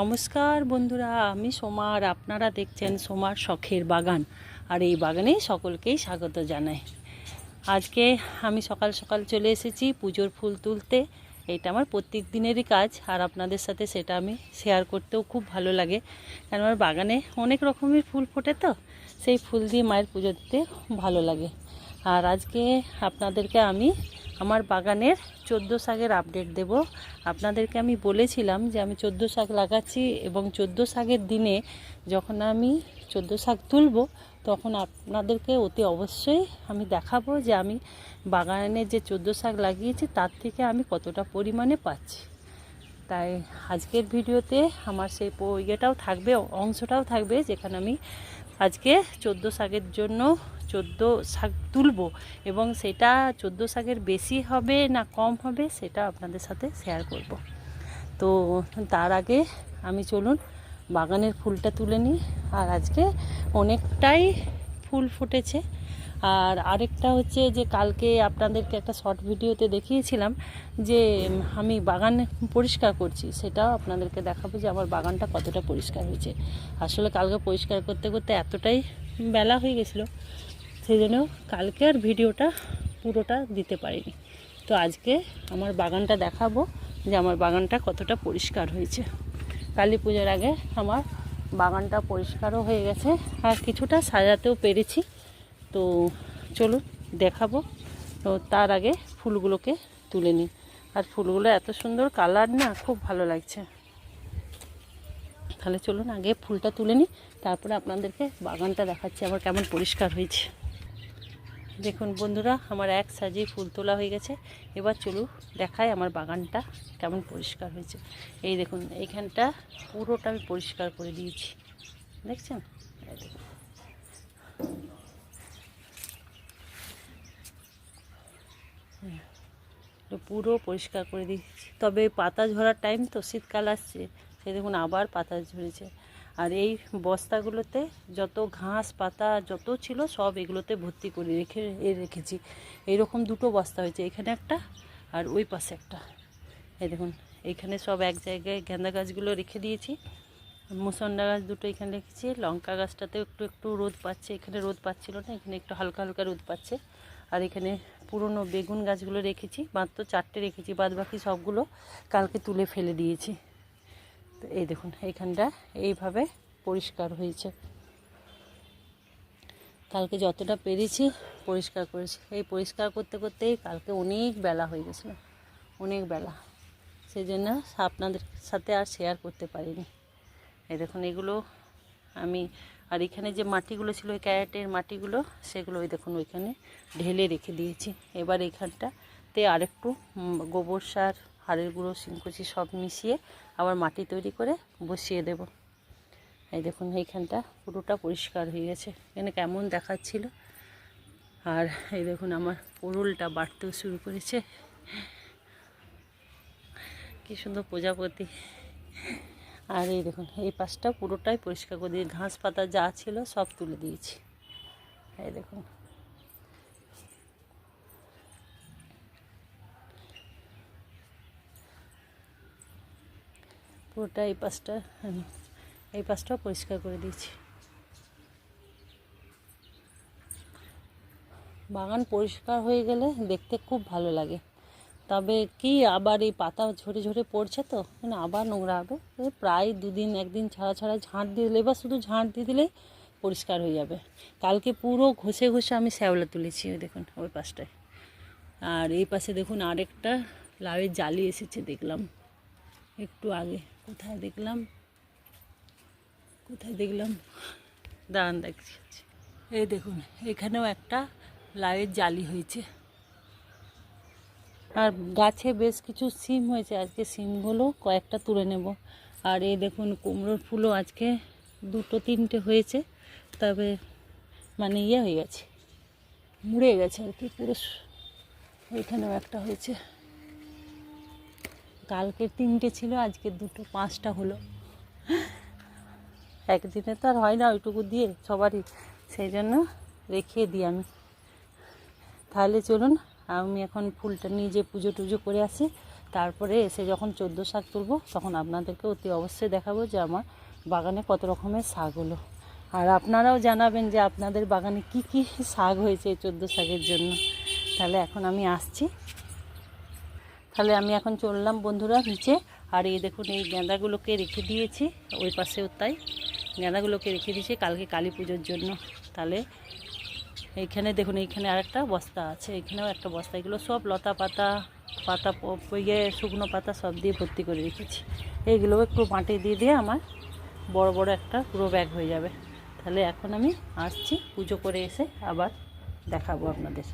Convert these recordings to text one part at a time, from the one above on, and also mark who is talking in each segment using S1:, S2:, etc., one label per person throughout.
S1: নমস্কার বন্ধুরা আমি সোমার আপনারা দেখছেন সোমার শখের বাগান আর এই বাগানে সকলকেই স্বাগত জানাই আজকে আমি সকাল সকাল চলে এসেছি পুজোর ফুল তুলতে এটা আমার প্রত্যেক দিনেরই কাজ আর আপনাদের সাথে সেটা আমি শেয়ার করতেও খুব ভালো লাগে কারণ আমার বাগানে অনেক রকমের ফুল ফোটে তো সেই ফুল দিয়ে মায়ের পুজো দিতে ভালো লাগে আর আজকে আপনাদেরকে আমি আমার বাগানের চোদ্দো শাকের আপডেট দেব আপনাদেরকে আমি বলেছিলাম যে আমি চোদ্দো শাক লাগাচ্ছি এবং চোদ্দো শাকের দিনে যখন আমি চোদ্দো শাক তুলব তখন আপনাদেরকে অতি অবশ্যই আমি দেখাবো যে আমি বাগানে যে চোদ্দো শাক লাগিয়েছি তার থেকে আমি কতটা পরিমাণে পাচ্ছি তাই আজকের ভিডিওতে আমার সেই ইয়েটাও থাকবে অংশটাও থাকবে যেখানে আমি আজকে চোদ্দো শাকের জন্য চোদ্দো শাক তুলব এবং সেটা চোদ্দো শাকের বেশি হবে না কম হবে সেটা আপনাদের সাথে শেয়ার করব তো তার আগে আমি চলুন বাগানের ফুলটা তুলে নিই আর আজকে অনেকটাই ফুল ফুটেছে আর আরেকটা হচ্ছে যে কালকে আপনাদেরকে একটা শর্ট ভিডিওতে দেখিয়েছিলাম যে আমি বাগান পরিষ্কার করছি সেটাও আপনাদেরকে দেখাবো যে আমার বাগানটা কতটা পরিষ্কার হয়েছে আসলে কালকে পরিষ্কার করতে করতে এতটাই বেলা হয়ে গেছিলো সেই জন্য কালকে আর ভিডিওটা পুরোটা দিতে পারিনি তো আজকে আমার বাগানটা দেখাবো যে আমার বাগানটা কতটা পরিষ্কার হয়েছে কালী পুজোর আগে আমার বাগানটা পরিষ্কারও হয়ে গেছে আর কিছুটা সাজাতেও পেরেছি তো চলুন দেখাবো তো তার আগে ফুলগুলোকে তুলে নিই আর ফুলগুলো এত সুন্দর কালার না খুব ভালো লাগছে তাহলে চলুন আগে ফুলটা তুলে নিই তারপরে আপনাদেরকে বাগানটা দেখাচ্ছি আমার কেমন পরিষ্কার হয়েছে দেখুন বন্ধুরা আমার এক সাজিয়ে ফুল তোলা হয়ে গেছে এবার চলুন দেখায় আমার বাগানটা কেমন পরিষ্কার হয়েছে এই দেখুন এইখানটা পুরোটা আমি পরিষ্কার করে দিয়েছি দেখছেন দেখুন হ্যাঁ। পুরো পরিষ্কার করে দিচ্ছি তবে পাতা ঝরার টাইম তো শীতকাল আসছে সে দেখুন আবার পাতা ঝরেছে আর এই বস্তাগুলোতে যত ঘাস পাতা যত ছিল সব এগুলোতে ভর্তি করে রেখে রেখেছি এইরকম দুটো বস্তা হয়েছে এখানে একটা আর ওই পাশে একটা এই দেখুন এখানে সব এক জায়গায় গেঁদা গাছগুলো রেখে দিয়েছি মুসন্ডা গাছ দুটো এখানে রেখেছি লঙ্কা গাছটাতে একটু একটু রোদ পাচ্ছে এখানে রোদ পাচ্ছিল না এখানে একটু হালকা হালকা রোদ পাচ্ছে আর এখানে পুরনো বেগুন গাছগুলো রেখেছি মাত্র চারটে রেখেছি বাদ বাকি সবগুলো কালকে তুলে ফেলে দিয়েছি তো এই দেখুন এখানটা এইভাবে পরিষ্কার হয়েছে কালকে যতটা পেরেছি পরিষ্কার করেছি এই পরিষ্কার করতে করতেই কালকে অনেক বেলা হয়ে গেছিলো অনেক বেলা সেই জন্য আপনাদের সাথে আর শেয়ার করতে পারিনি এই দেখুন এগুলো আমি আর এখানে যে মাটিগুলো ছিল ওই ক্যারেটের মাটিগুলো সেগুলো ওই দেখুন ওইখানে ঢেলে রেখে দিয়েছি এবার এখানটাতে আরেকটু গোবর সার হাড়ের গুঁড়ো শিমকুচি সব মিশিয়ে আবার মাটি তৈরি করে বসিয়ে দেব এই দেখুন এইখানটা পুরোটা পরিষ্কার হয়ে গেছে এখানে কেমন দেখাচ্ছিল আর এই দেখুন আমার পুরুলটা বাড়তেও শুরু করেছে কি সুন্দর প্রজাপতি আর এই দেখুন এই পাশটা পুরোটাই পরিষ্কার করে দিয়ে ঘাস পাতা যা ছিল সব তুলে দিয়েছি এই দেখুন পুরোটা এই পাশটা এই পাশটাও পরিষ্কার করে দিয়েছি বাগান পরিষ্কার হয়ে গেলে দেখতে খুব ভালো লাগে তবে কি আবার এই পাতা ঝরে ঝরে পড়ছে তো মানে আবার নোংরা হবে প্রায় দুদিন একদিন ছাড়া ছাড়া ঝাঁট দিয়ে দিলে বা শুধু ঝাঁট দিয়ে দিলেই পরিষ্কার হয়ে যাবে কালকে পুরো ঘষে ঘষে আমি শ্যাওলা তুলেছি ওই দেখুন ওই পাশটায় আর এই পাশে দেখুন আরেকটা লাউয়ের জালি এসেছে দেখলাম একটু আগে কোথায় দেখলাম কোথায় দেখলাম দাঁড়ান দেখছি এই দেখুন এখানেও একটা লাউয়ের জালি হয়েছে আর গাছে বেশ কিছু সিম হয়েছে আজকে সিমগুলো কয়েকটা তুলে নেব আর এই দেখুন কুমড়োর ফুলও আজকে দুটো তিনটে হয়েছে তবে মানে ইয়ে হয়ে গেছে মুড়ে গেছে আর কি পুরো ওইখানেও একটা হয়েছে কালকে তিনটে ছিল আজকে দুটো পাঁচটা হলো একদিনে তো আর হয় না ওইটুকু দিয়ে সবারই সেই জন্য রেখে দিই আমি তাহলে চলুন আমি এখন ফুলটা নিয়ে যে পুজো টুজো করে আসি তারপরে এসে যখন চোদ্দো শাক তুলবো তখন আপনাদেরকে অতি অবশ্যই দেখাবো যে আমার বাগানে কত রকমের শাক হলো আর আপনারাও জানাবেন যে আপনাদের বাগানে কি কি শাক হয়েছে এই চোদ্দো শাকের জন্য তাহলে এখন আমি আসছি তাহলে আমি এখন চললাম বন্ধুরা নিচে আর এই দেখুন এই গেঁদাগুলোকে রেখে দিয়েছি ওই পাশেও তাই গেঁদাগুলোকে রেখে দিয়েছি কালকে কালী পুজোর জন্য তাহলে এইখানে দেখুন এইখানে আরেকটা বস্তা আছে এখানেও একটা বস্তা এগুলো সব লতা পাতা পাতা ইয়ে শুকনো পাতা সব দিয়ে ভর্তি করে রেখেছি এইগুলো একটু মাটি দিয়ে দিয়ে আমার বড় বড় একটা পুরো ব্যাগ হয়ে যাবে তাহলে এখন আমি আসছি পুজো করে এসে আবার দেখাবো আপনাদের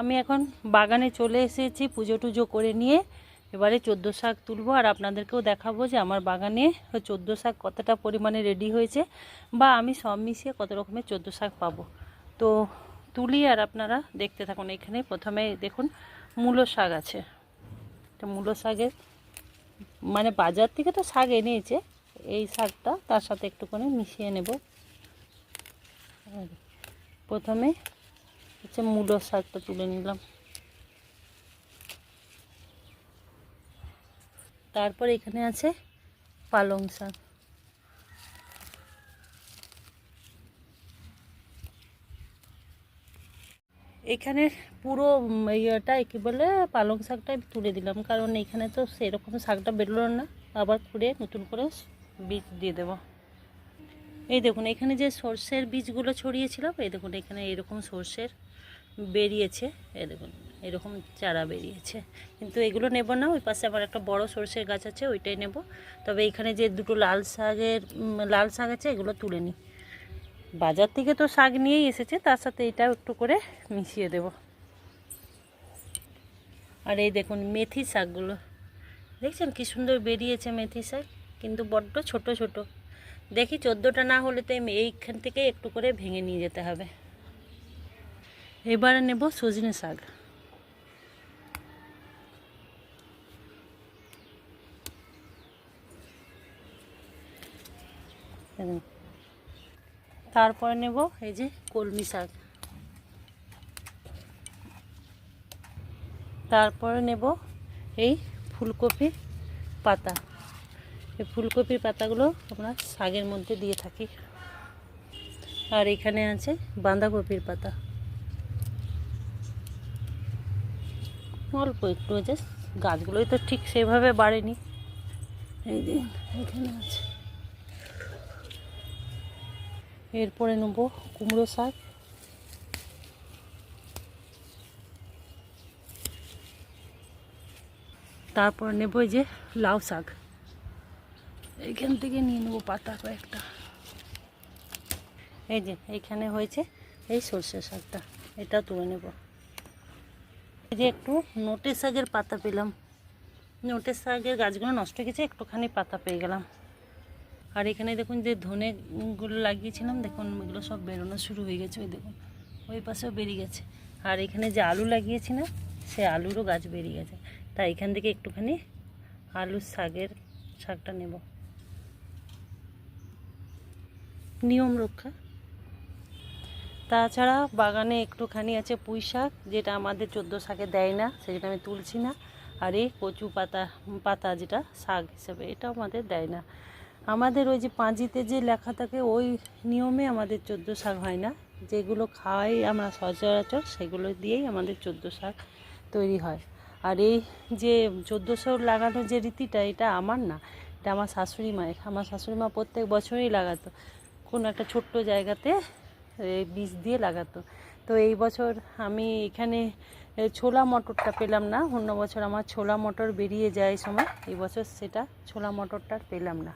S1: আমি এখন বাগানে চলে এসেছি পুজো টুজো করে নিয়ে এবারে চোদ্দো শাক তুলবো আর আপনাদেরকেও দেখাবো যে আমার বাগানে চোদ্দো শাক কতটা পরিমাণে রেডি হয়েছে বা আমি সব মিশিয়ে কত রকমের চোদ্দো শাক পাবো তো তুলি আর আপনারা দেখতে থাকুন এখানে প্রথমে দেখুন মূলো শাক আছে তো মূলো শাকের মানে বাজার থেকে তো শাক এনেছে এই শাকটা তার সাথে একটুখানি মিশিয়ে নেব প্রথমে হচ্ছে মূলো শাকটা তুলে নিলাম তারপর এখানে আছে পালং শাক এখানে পুরো ইয়েটা কী বলে পালং শাকটা তুলে দিলাম কারণ এখানে তো সেরকম শাকটা বেরোলো না আবার খুঁড়ে নতুন করে বীজ দিয়ে দেব এই দেখুন এখানে যে সর্ষের বীজগুলো ছড়িয়েছিলাম এই দেখুন এখানে এরকম সর্ষের বেরিয়েছে এ দেখুন এরকম চারা বেরিয়েছে কিন্তু এগুলো নেব না ওই পাশে আমার একটা বড় সর্ষের গাছ আছে ওইটাই নেব তবে এখানে যে দুটো লাল শাকের লাল শাক আছে এগুলো তুলে নিই বাজার থেকে তো শাক নিয়েই এসেছে তার সাথে এটাও একটু করে মিশিয়ে দেব আর এই দেখুন মেথি শাকগুলো দেখছেন কি সুন্দর বেরিয়েছে মেথি শাক কিন্তু বড্ড ছোট ছোট দেখি চোদ্দোটা না হলে তো এইখান থেকে একটু করে ভেঙে নিয়ে যেতে হবে এবারে নেব সজনে শাক দেখুন তারপরে নেব এই যে কলমি শাক তারপরে নেব এই ফুলকপি পাতা এই ফুলকপির পাতাগুলো আমরা শাকের মধ্যে দিয়ে থাকি আর এখানে আছে বাঁধাকপির পাতা অল্প একটু যে গাছগুলোই তো ঠিক সেভাবে বাড়েনি এই যে এখানে আছে এরপরে নেব কুমড়ো শাক তারপর নেব যে লাউ শাক এইখান থেকে নিয়ে নেব পাতা কয়েকটা এই যে এইখানে হয়েছে এই সর্ষে শাকটা এটা তুলে নেব এই যে একটু নোটে শাকের পাতা পেলাম নোটের শাকের গাছগুলো নষ্ট হয়ে গেছে একটুখানি পাতা পেয়ে গেলাম আর এখানে দেখুন যে ধনেগুলো লাগিয়েছিলাম দেখুন এগুলো সব বেরোনো শুরু হয়ে গেছে ওই দেখুন ওই পাশেও বেরিয়ে গেছে আর এখানে যে আলু লাগিয়েছি না সে আলুরও গাছ বেরিয়ে গেছে তাই এখান থেকে একটুখানি আলুর শাকের শাকটা নেব নিয়ম রক্ষা তাছাড়া বাগানে একটুখানি আছে পুঁই শাক যেটা আমাদের চোদ্দো শাকে দেয় না সেটা আমি তুলছি না আর এই কচু পাতা পাতা যেটা শাক হিসেবে এটাও আমাদের দেয় না আমাদের ওই যে পাঁজিতে যে লেখা থাকে ওই নিয়মে আমাদের চোদ্দো শাক হয় না যেগুলো খাওয়াই আমরা সচরাচর সেগুলো দিয়েই আমাদের চোদ্দো শাক তৈরি হয় আর এই যে চোদ্দো শাক লাগানোর যে রীতিটা এটা আমার না এটা আমার শাশুড়ি মায়ের আমার শাশুড়ি মা প্রত্যেক বছরই লাগাতো কোনো একটা ছোট্ট জায়গাতে বীজ দিয়ে লাগাতো তো এই বছর আমি এখানে ছোলা মটরটা পেলাম না অন্য বছর আমার ছোলা মটর বেরিয়ে যায় সময় এই বছর সেটা ছোলা মটরটা পেলাম না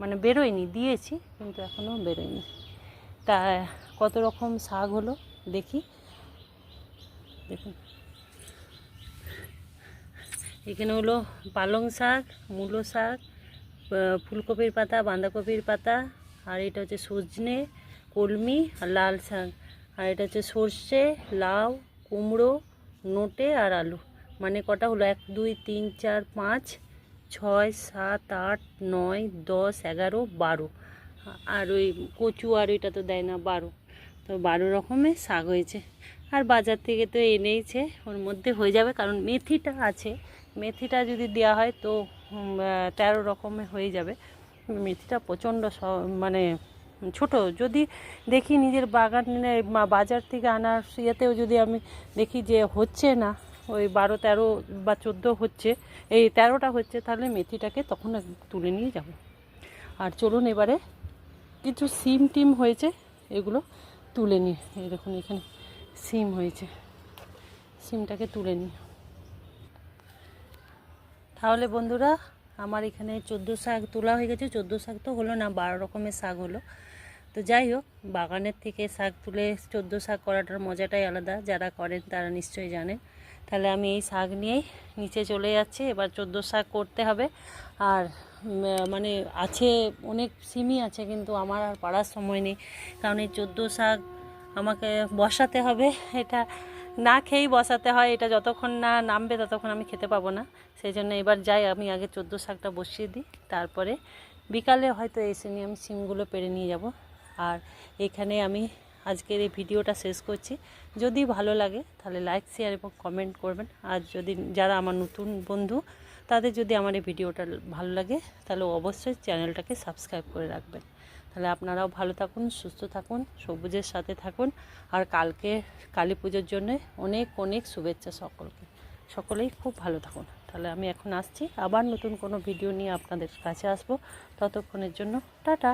S1: মানে বেরোয়নি দিয়েছি কিন্তু এখনও বেরোয়নি তা কত রকম শাক হলো দেখি দেখুন এখানে হলো পালং শাক মূলো শাক ফুলকপির পাতা বাঁধাকপির পাতা আর এটা হচ্ছে সজনে কলমি আর লাল শাক আর এটা হচ্ছে সর্ষে লাউ কুমড়ো নোটে আর আলু মানে কটা হলো এক দুই তিন চার পাঁচ ছয় সাত আট নয় দশ এগারো বারো আর ওই কচু আর ওইটা তো দেয় না বারো তো বারো রকমের শাক হয়েছে আর বাজার থেকে তো এনেইছে ওর মধ্যে হয়ে যাবে কারণ মেথিটা আছে মেথিটা যদি দেওয়া হয় তো তেরো রকমের হয়ে যাবে মেথিটা প্রচণ্ড মানে ছোট যদি দেখি নিজের বাগানে বাজার থেকে আনার ইয়েতেও যদি আমি দেখি যে হচ্ছে না ওই বারো তেরো বা চোদ্দো হচ্ছে এই তেরোটা হচ্ছে তাহলে মেথিটাকে তখন তুলে নিয়ে যাব আর চলুন এবারে কিছু সিম টিম হয়েছে এগুলো তুলে নিই এই দেখুন এখানে সিম হয়েছে সিমটাকে তুলে নিই তাহলে বন্ধুরা আমার এখানে চোদ্দো শাক তোলা হয়ে গেছে চোদ্দো শাক তো হলো না বারো রকমের শাক হলো তো যাই হোক বাগানের থেকে শাক তুলে চোদ্দো শাক করাটার মজাটাই আলাদা যারা করেন তারা নিশ্চয়ই জানেন তাহলে আমি এই শাক নিয়েই নিচে চলে যাচ্ছি এবার চোদ্দো শাক করতে হবে আর মানে আছে অনেক সিমই আছে কিন্তু আমার আর পাড়ার সময় নেই কারণ এই চোদ্দো শাক আমাকে বসাতে হবে এটা না খেয়েই বসাতে হয় এটা যতক্ষণ না নামবে ততক্ষণ আমি খেতে পাবো না সেই জন্য এবার যাই আমি আগে চোদ্দো শাকটা বসিয়ে দিই তারপরে বিকালে হয়তো এসে নিয়ে আমি সিমগুলো পেরে নিয়ে যাব আর এখানে আমি আজকের এই ভিডিওটা শেষ করছি যদি ভালো লাগে তাহলে লাইক শেয়ার এবং কমেন্ট করবেন আর যদি যারা আমার নতুন বন্ধু তাদের যদি আমার এই ভিডিওটা ভালো লাগে তাহলে অবশ্যই চ্যানেলটাকে সাবস্ক্রাইব করে রাখবেন তাহলে আপনারাও ভালো থাকুন সুস্থ থাকুন সবুজের সাথে থাকুন আর কালকে কালী পুজোর জন্যে অনেক অনেক শুভেচ্ছা সকলকে সকলেই খুব ভালো থাকুন তাহলে আমি এখন আসছি আবার নতুন কোনো ভিডিও নিয়ে আপনাদের কাছে আসবো ততক্ষণের জন্য টাটা